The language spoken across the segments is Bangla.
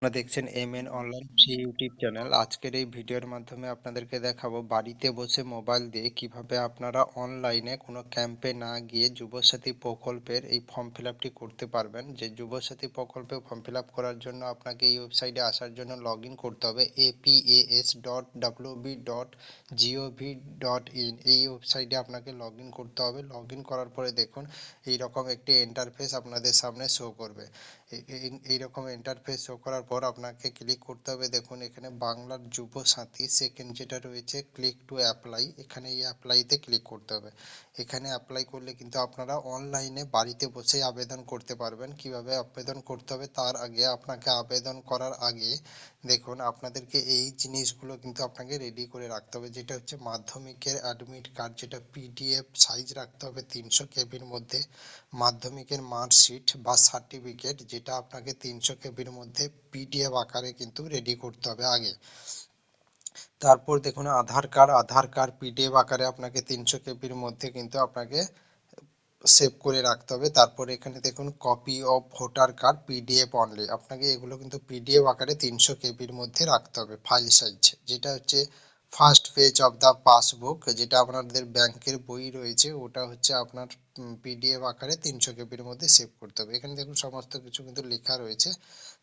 আপনারা দেখছেন M N online free YouTube channel আজকের এই ভিডিওর মাধ্যমে আপনাদেরকে দেখাবো বাড়িতে বসে মোবাইল দিয়ে কীভাবে আপনারা অনলাইনে কোনো ক্যাম্পে না গিয়ে যুবসাথী প্রকল্পের এই ফর্ম ফিল করতে পারবেন। যে যুবসাথী প্রকল্পে ফর্ম ফিল করার জন্য আপনাকে এই ওয়েবসাইটে আসার জন্য লগ করতে হবে APAS dot WB dot GOV dot in এই ওয়েবসাইটে আপনাকে লগ করতে হবে। লগ করার পরে দেখুন এইরকম একটি ইন্টারফেস আপনাদের সামনে শো করবে। এইরকম ইন্টারফেস শো করার পর আপনাকে ক্লিক করতে হবে। দেখুন, এখানে বাংলার যুব সাথী সেকেন্ড যেটা রয়েছে ক্লিক টু অ্যাপ্লাই এখানে এই অ্যাপ্লাইতে ক্লিক করতে হবে। এখানে অ্যাপ্লাই করলে কিন্তু আপনারা অনলাইনে বাড়িতে বসে আবেদন করতে পারবেন। কীভাবে আবেদন করতে হবে? তার আগে আপনাকে আবেদন করার আগে দেখুন, আপনাদেরকে এই জিনিসগুলো কিন্তু আপনাকে রেডি করে রাখতে হবে। যেটা হচ্ছে মাধ্যমিকের অ্যাডমিট কার্ড যেটা পিডিএফ সাইজ রাখতে হবে তিনশো কেবির মধ্যে। মাধ্যমিকের মার্কশিট বা সার্টিফিকেট যেটা আপনাকে তিনশো কেবির মধ্যে পিডিএফ আকারে কিন্তু রেডি করতে হবে আগে। তারপর দেখুন, Aadhaar card Aadhaar card PDF আকারে আপনাকে তিনশো কেবির মধ্যে কিন্তু আপনাকে সেভ করে রাখতে হবে। তারপরে এখানে দেখুন copy of voter card PDF only আপনাকে এগুলো কিন্তু পিডিএফ আকারে তিনশো কেবির মধ্যে রাখতে হবে ফাইল সাইজ যেটা হচ্ছে first page of the passbook যেটা আপনাদের ব্যাংকের বই রয়েছে, ওটা হচ্ছে আপনার পিডিএফ আকারে তিনশো কেবির মধ্যে সেভ করতে হবে। এখানে দেখুন সমস্ত কিছু কিন্তু লেখা রয়েছে।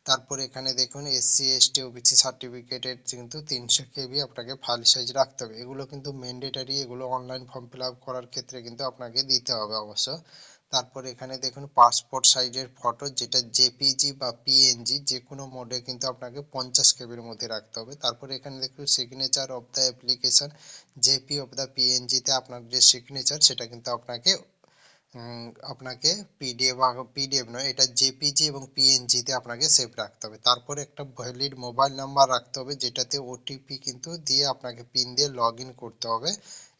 তারপর এখানে দেখুন এসসি এসটি ওবিসি সার্টিফিকেটের কিন্তু তিনশো কেবি আপনাকে ফাইল সাইজ রাখতে হবে। এগুলো কিন্তু ম্যান্ডেটারি এগুলো অনলাইন ফর্ম ফিল আপ করার ক্ষেত্রে কিন্তু আপনাকে দিতে হবে অবশ্য। তারপর এখানে দেখুন পাসপোর্ট সাইজের ফটো যেটা জেপিজি বা পিএনজি যে কোনো মোডে কিন্তু আপনাকে পঞ্চাশ কেবির মধ্যে রাখতে হবে। তারপর এখানে দেখুন signature of the application JP of the পিএনজিতে আপনার যে সিগনেচার সেটা কিন্তু আপনাকে আপনাকে পিডিএফ পিডিএফ নয়, এটা জেপিজি এবং পিএনজি তে আপনাকে সেভ রাখতে হবে। তারপরে একটা ভ্যালিড মোবাইল নাম্বার রাখতে হবে, যেটাতে ওটিপি কিন্তু দিয়ে আপনাকে পিন দিয়ে লগ করতে হবে।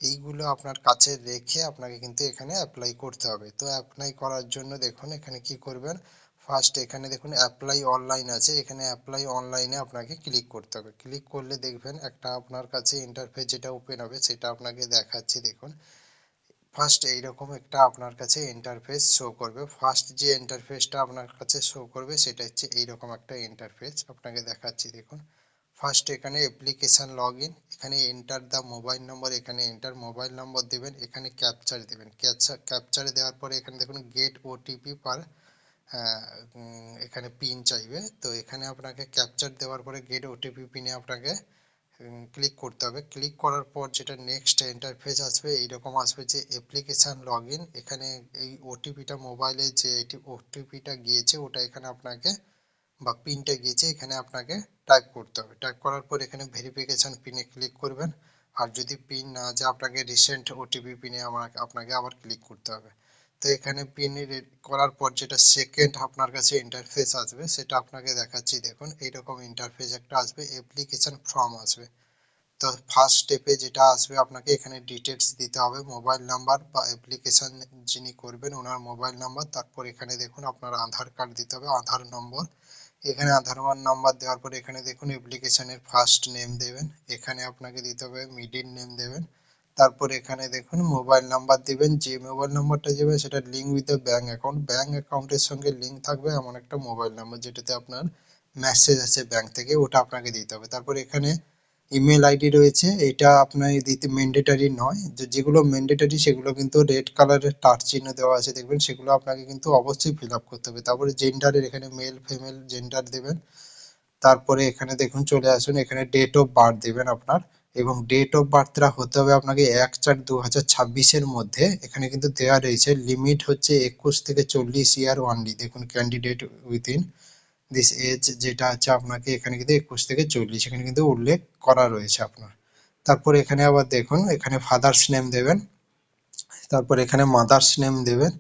এইগুলো আপনার কাছে রেখে আপনাকে কিন্তু এখানে অ্যাপ্লাই করতে হবে। তো অ্যাপ্লাই করার জন্য দেখুন, এখানে কি করবেন? ফার্স্ট এখানে দেখুন অ্যাপ্লাই অনলাইন আছে। এখানে অ্যাপ্লাই অনলাইনে আপনাকে ক্লিক করতে হবে। ক্লিক করলে দেখবেন একটা আপনার কাছে ইন্টারফেস যেটা ওপেন হবে, সেটা আপনাকে দেখাচ্ছি। দেখুন ফার্স্ট এইরকম একটা আপনার কাছে ইন্টারফেস শো করবে। ফার্স্ট যে ইন্টারফেসটা আপনার কাছে শো করবে, সেটা হচ্ছে এইরকম একটা ইন্টারফেস আপনাকে দেখাচ্ছি, দেখুন। ফার্স্ট এখানে অ্যাপ্লিকেশন লগ ইন এখানে এন্টার দ্য মোবাইল নম্বর এখানে এন্টার মোবাইল নম্বর দেবেন, এখানে ক্যাপচার দেবেন। ক্যাপচার দেওয়ার পরে এখানে দেখুন গেট ওটিপি পার এখানে পিন চাইবে। তো এখানে আপনাকে ক্যাপচার দেওয়ার পরে গেট ওটিপি পিনে আপনাকে ক্লিক করতে হবে। ক্লিক করার পর যেটা নেক্সট ইন্টারফেস আসবে, এইরকম আসবে যে অ্যাপ্লিকেশান লগ এখানে এই ওটিপিটা মোবাইলে যে এটি ওটিপিটা গিয়েছে, ওটা এখানে আপনাকে বা পিনটা গিয়েছে, এখানে আপনাকে টাইপ করতে হবে। টাইপ করার পর এখানে ভেরিফিকেশান পিনে ক্লিক করবেন। আর যদি পিন না যায়, আপনাকে রিসেন্ট ওটিপি পিনে আমার আপনাকে আবার ক্লিক করতে হবে। তো এখানে পিন করার পর যেটা সেকেন্ড আপনার কাছে ইন্টারফেস আসবে, সেটা আপনাকে দেখাচ্ছি। দেখুন, এইরকম ইন্টারফেস একটা আসবে অ্যাপ্লিকেশন ফর্ম আসবে। তো ফার্স্ট স্টেপে যেটা আসবে, আপনাকে এখানে ডিটেলস দিতে হবে মোবাইল নাম্বার বা অ্যাপ্লিকেশন যিনি করবেন, ওনার মোবাইল নাম্বার তারপর এখানে দেখুন আপনার আধার কার্ড দিতে হবে, আধার নম্বর এখানে আধার নাম্বার দেওয়ার পর এখানে দেখুন অ্যাপ্লিকেশনের ফার্স্ট নেম দেবেন। এখানে আপনাকে দিতে হবে মিডিল নেম দেবেন। তারপর এখানে দেখুন মোবাইল নাম্বার দিবেন, যে মোবাইল নাম্বারটা যাবে সেটা link with the bank account bank অ্যাকাউন্টের সঙ্গে লিঙ্ক থাকবে এমন একটা মোবাইল নাম্বার যেটাতে আপনার মেসেজ আছে ব্যাঙ্ক থেকে, ওটা আপনাকে দিতে হবে। তারপর এখানে ইমেল আইডি রয়েছে, এটা আপনার দিতে ম্যান্ডেটারি নয়। যেগুলো ম্যান্ডেটারি সেগুলো কিন্তু রেড কালারের টাচ চিহ্ন দেওয়া আছে, দেখবেন সেগুলো আপনাকে কিন্তু অবশ্যই ফিল আপ করতে হবে। তারপরে জেন্ডারের এখানে মেল ফিমেল জেন্ডার দেবেন। তারপরে এখানে দেখুন চলে আসুন, এখানে ডেট অফ বার্থ দেবেন আপনার। এবং ডেট অফ বার্থটা হতে হবে আপনাকে এক চার দু হাজার ছাব্বিশের মধ্যে। এখানে কিন্তু দেওয়া রয়েছে লিমিট হচ্ছে একুশ থেকে চল্লিশ ইয়ার ওয়ানলি দেখুন ক্যান্ডিডেট উইথিন দিস এজ যেটা আছে আপনাকে এখানে কিন্তু একুশ থেকে চল্লিশ, এখানে কিন্তু উল্লেখ করা রয়েছে আপনার। তারপর এখানে আবার দেখুন, এখানে ফাদার্স নেম দেবেন, তারপর এখানে মাদার্স নেম দেবেন,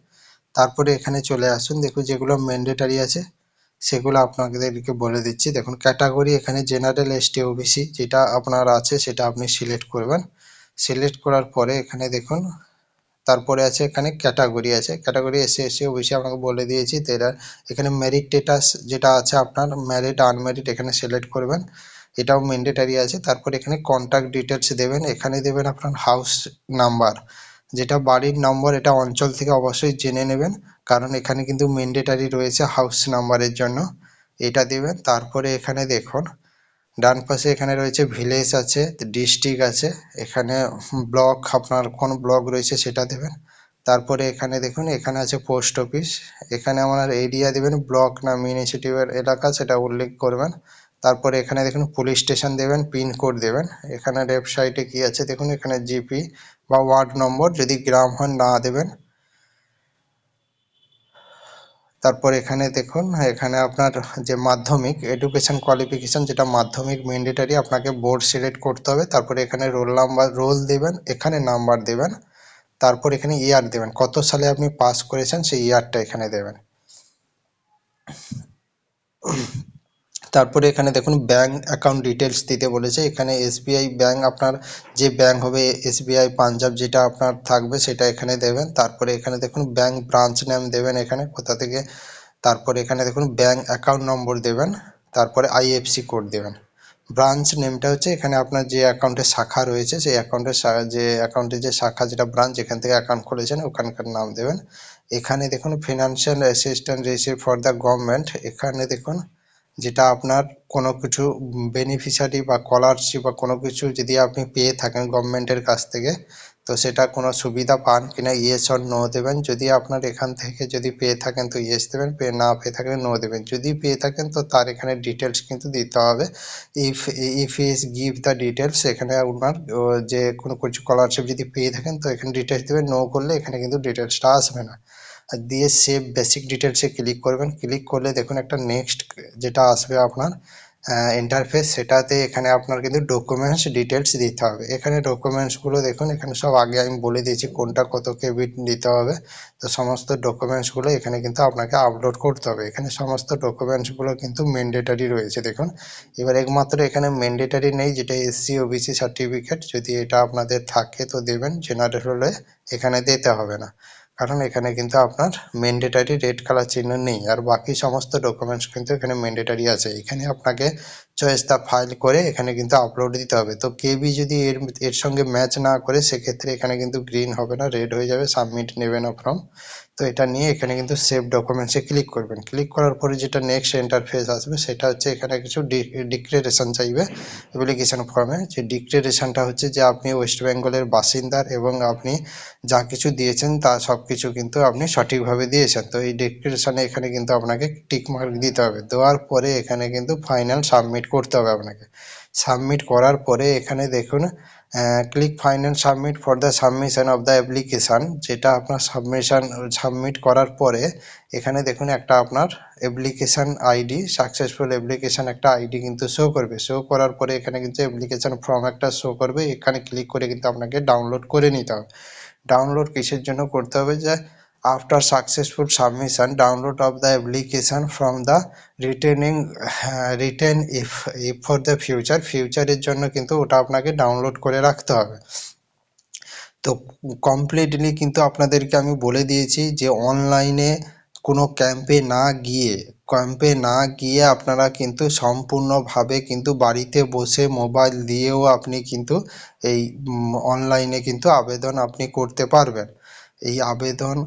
তারপরে এখানে চলে আসুন। দেখুন, যেগুলো ম্যান্ডেটারি আছে সেগুলো আপনাদেরকে বলে দিচ্ছি। দেখুন ক্যাটাগরি এখানে জেনারেল এসটি ওবিসি যেটা আপনার আছে সেটা আপনি সিলেক্ট করবেন। সিলেক্ট করার পরে এখানে দেখুন, তারপরে আছে এখানে ক্যাটাগরি আছে। ক্যাটাগরি এসে এসে ওবিসি আপনাকে বলে দিয়েছি তো এখানে মেরিট স্টেটাস যেটা আছে আপনার ম্যারিড আনম্যারিড এখানে সিলেক্ট করবেন। এটাও ম্যান্ডেটারি আছে। তারপর এখানে কন্ট্যাক্ট ডিটেলস দেবেন। এখানে দেবেন আপনার হাউস নাম্বার যেটা বাড়ির নম্বর, এটা অঞ্চল থেকে অবশ্যই জেনে নেবেন। কারণ এখানে কিন্তু ম্যান্ডেটারি রয়েছে হাউস নাম্বারের জন্য। এটা দেবেন, তারপরে এখানে দেখুন, ডান পাশে এখানে রয়েছে ভিলেজ আছে ডিস্ট্রিক্ট আছে, এখানে ব্লক আপনার কোন ব্লক রয়েছে সেটা দেবেন। তারপরে এখানে দেখুন, এখানে আছে পোস্ট অফিস এখানে আমার এরিয়া দেবেন ব্লক না মিউনিসিপ্যাল এলাকা, সেটা উল্লেখ করবেন। তারপরে এখানে দেখুন পুলিশ স্টেশন দেবেন পিনকোড দেবেন। এখানে লেফট কি আছে, দেখুন, এখানে জিপি বা ওয়ার্ড নম্বর যদি গ্রাম হন না দেবেন। তারপর এখানে দেখুন, এখানে আপনার যে মাধ্যমিক এডুকেশন কোয়ালিফিকেশন যেটা মাধ্যমিক ম্যান্ডেটারি আপনাকে বোর্ড সিলেক্ট করতে হবে। তারপরে এখানে রোল নাম্বার রোল দেবেন, এখানে নাম্বার দেবেন, তারপর এখানে ইয়ার দেবেন। কত সালে আপনি পাস করেছেন সেই ইয়ারটা এখানে দেবেন। তারপরে এখানে দেখুন ব্যাঙ্ক অ্যাকাউন্ট ডিটেলস দিতে বলেছে। এখানে এসবিআই ব্যাংক আপনার যে ব্যাঙ্ক হবে, এসবিআই, পাঞ্জাব যেটা আপনার থাকবে সেটা এখানে দেবেন। তারপরে এখানে দেখুন ব্যাঙ্ক ব্রাঞ্চ নেম দেবেন এখানে, কোথা থেকে। তারপরে এখানে দেখুন ব্যাঙ্ক অ্যাকাউন্ট নম্বর দেবেন, তারপরে আইএফসি কোড দেবেন। ব্রাঞ্চ নেমটা হচ্ছে এখানে আপনার যে অ্যাকাউন্টের শাখা রয়েছে, সেই অ্যাকাউন্টের যে অ্যাকাউন্টের যে শাখা যেটা ব্রাঞ্চ, এখান থেকে অ্যাকাউন্ট খুলেছেন, ওখানকার নাম দেবেন। এখানে দেখুন financial assistant receive for the government এখানে দেখুন যেটা আপনার কোনো কিছু বেনিফিশিয়ারি বা স্কলারশিপ বা কোনো কিছু যদি আপনি পেয়ে থাকেন গভর্নমেন্টের কাছ থেকে, তো সেটা কোনো সুবিধা পান কিনা ইয়েস অর নো দেবেন। যদি আপনার এখান থেকে যদি পেয়ে থাকেন তো ইয়েস দেবেন, পেয়ে না পেয়ে থাকলে নো দেবেন। যদি পেয়ে থাকেন তো তার এখানে ডিটেলস কিন্তু দিতে হবে। If if is give the details এখানে আপনার যে কোনো কিছু স্কলারশিপ যদি পেয়ে থাকেন তো এখানে ডিটেলস দেবেন। নো করলে এখানে কিন্তু ডিটেলসটা আসবে না। দিয়ে সেভ বেসিক ডিটেলসে ক্লিক করবেন। ক্লিক করলে দেখুন একটা নেক্সট যেটা আসবে আপনার ইন্টারফেস সেটাতে এখানে আপনার কিন্তু ডকুমেন্টস ডিটেলস দিতে হবে। এখানে ডকুমেন্টসগুলো দেখুন, এখানে সব আগে আমি বলে দিয়েছি কোনটা কত কেবি দিতে হবে। তো সমস্ত ডকুমেন্টসগুলো এখানে কিন্তু আপনাকে আপলোড করতে হবে। এখানে সমস্ত ডকুমেন্টসগুলো কিন্তু ম্যান্ডেটারি রয়েছে দেখুন। এবার একমাত্র এখানে ম্যান্ডেটারি নেই, যেটা এসসি ওবিসি সার্টিফিকেট যদি এটা আপনাদের থাকে তো দেবেন জেনারেল হলে এখানে দিতে হবে না। কারণ এখানে কিন্তু আপনার ম্যান্ডেটারি রেড কালার চিহ্ন নেই। আর বাকি সমস্ত ডকুমেন্টস কিন্তু এখানে ম্যান্ডেটারি আছে। এখানে আপনাকে চয়েস দা ফাইল করে এখানে কিন্তু আপলোড দিতে হবে। তো কেবি যদি এর এর সঙ্গে ম্যাচ না করে, সেক্ষেত্রে এখানে কিন্তু গ্রিন হবে না রেড হয়ে যাবে। সাবমিট নেবে না ফর্ম তো এটা নিয়ে এখানে কিন্তু সেভ ডকুমেন্টসে ক্লিক করবেন। ক্লিক করার পরে যেটা নেক্সট ইন্টারফেস আসবে, সেটা হচ্ছে এখানে কিছু ডিক্লারেশন চাইবে অ্যাপ্লিকেশন ফর্মে যে ডিক্লারেশনটা হচ্ছে যে আপনি ওয়েস্ট বেঙ্গলের বাসিন্দার এবং আপনি যা কিছু দিয়েছেন তা সব কিছু কিন্তু আপনি সঠিকভাবে দিয়েছেন। তো এই ডিক্লারেশনে এখানে কিন্তু আপনাকে টিক মার্ক দিতে হবে। দেওয়ার পরে এখানে কিন্তু ফাইনাল সাবমিট করতে হবে আপনাকে। সাবমিট করার পরে এখানে দেখুন click final submit for the submission of the application যেটা আপনার সাবমিশন সাবমিট করার পরে এখানে দেখুন একটা আপনার অ্যাপ্লিকেশান আইডি সাকসেসফুল অ্যাপ্লিকেশান একটা আইডি কিন্তু শো করবে। শো করার পরে এখানে কিন্তু অ্যাপ্লিকেশান ফর্ম একটা শো করবে। এখানে ক্লিক করে কিন্তু আপনাকে ডাউনলোড করে নিতে হবে। ডাউনলোড কিসের জন্য করতে হবে? যে after successful submission download of the application from the returning uh, return if, if for the future. ফিউচারের জন্য কিন্তু ওটা আপনাকে ডাউনলোড করে রাখতে হবে। তো কমপ্লিটলি কিন্তু আপনাদেরকে আমি বলে দিয়েছি যে অনলাইনে কোনো ক্যাম্পে না গিয়ে ক্যাম্পে না গিয়ে আপনারা কিন্তু সম্পূর্ণভাবে কিন্তু বাড়িতে বসে মোবাইল দিয়েও আপনি কিন্তু এই অনলাইনে কিন্তু আবেদন আপনি করতে পারবেন। এই আবেদন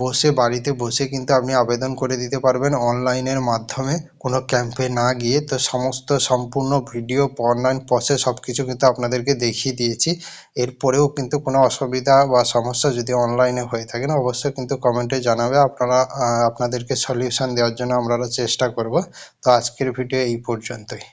বসে, বাড়িতে বসে কিন্তু আপনি আবেদন করে দিতে পারবেন অনলাইনের মাধ্যমে কোনো ক্যাম্পে না গিয়ে। তো সমস্ত সম্পূর্ণ ভিডিও, অনলাইন প্রসেস সব কিছু কিন্তু আপনাদেরকে দেখিয়ে দিয়েছি। এরপরেও কিন্তু কোনো অসুবিধা বা সমস্যা যদি অনলাইনে হয়ে থাকেন অবশ্যই কিন্তু কমেন্টে জানাবে। আপনারা আপনাদেরকে সলিউশন দেওয়ার জন্য আমরা চেষ্টা করব। তো আজকের ভিডিও এই পর্যন্তই।